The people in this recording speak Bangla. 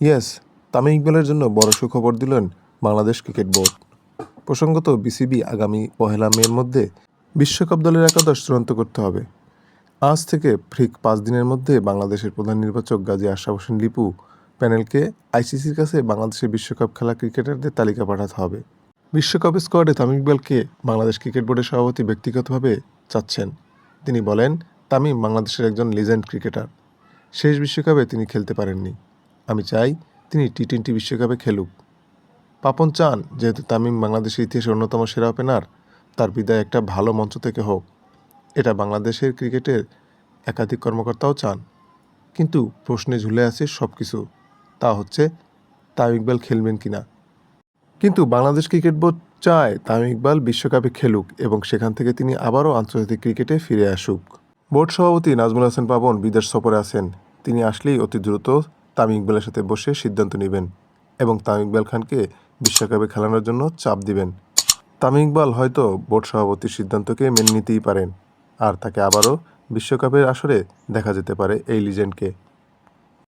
ইয়েস তামিম ইকবালের জন্য বড় সুখবর দিলেন বাংলাদেশ ক্রিকেট বোর্ড। প্রসঙ্গত বিসিবি আগামী পহেলা মের মধ্যে বিশ্বকাপ দলের একাদশ চূড়ান্ত করতে হবে। আজ থেকে ঠিক পাঁচ দিনের মধ্যে বাংলাদেশের প্রধান নির্বাচক গাজী আশরাফ হোসেন লিপু প্যানেলকে আইসিসির কাছে বাংলাদেশের বিশ্বকাপ খেলা ক্রিকেটারদের তালিকা পাঠাতে হবে। বিশ্বকাপ স্কোয়াডে তামিম ইকবালকে বাংলাদেশ ক্রিকেট বোর্ডের সভাপতি ব্যক্তিগতভাবে চাচ্ছেন। তিনি বলেন, তামিম বাংলাদেশের একজন লিজেন্ড ক্রিকেটার। শেষ বিশ্বকাপে তিনি খেলতে পারেননি। আমি চাই তিনি টি টোয়েন্টি বিশ্বকাপে খেলুক। পাপন চান, যেহেতু তামিম বাংলাদেশের ইতিহাসের অন্যতম সেরা ওপেনার, তার বিদায় একটা ভালো মঞ্চ থেকে হোক। এটা বাংলাদেশের ক্রিকেটের একাধিক কর্মকর্তাও চান। কিন্তু প্রশ্নে ঝুলে আছে সব কিছু তা হচ্ছে, তামিম ইকবাল খেলবেন কিনা? কিন্তু বাংলাদেশ ক্রিকেট বোর্ড চায় তামিম ইকবাল বিশ্বকাপে খেলুক এবং সেখান থেকে তিনি আবারও আন্তর্জাতিক ক্রিকেটে ফিরে আসুক। বোর্ড সভাপতি নাজমুল হাসান পাবন বিদেশ সফরে আছেন। তিনি আসলেই অতি দ্রুত তামিম ইকবালের সাথে বসে সিদ্ধান্ত নেবেন এবং তামিম ইকবাল খানকে বিশ্বকাপে খেলানোর জন্য চাপ দিবেন। তামিম ইকবাল হয়তো বোর্ড সভাপতির সিদ্ধান্তকে মেনে নিতেই পারেন, আর তাকে আবারও বিশ্বকাপের আসরে দেখা যেতে পারে এই লিজেন্ডকে।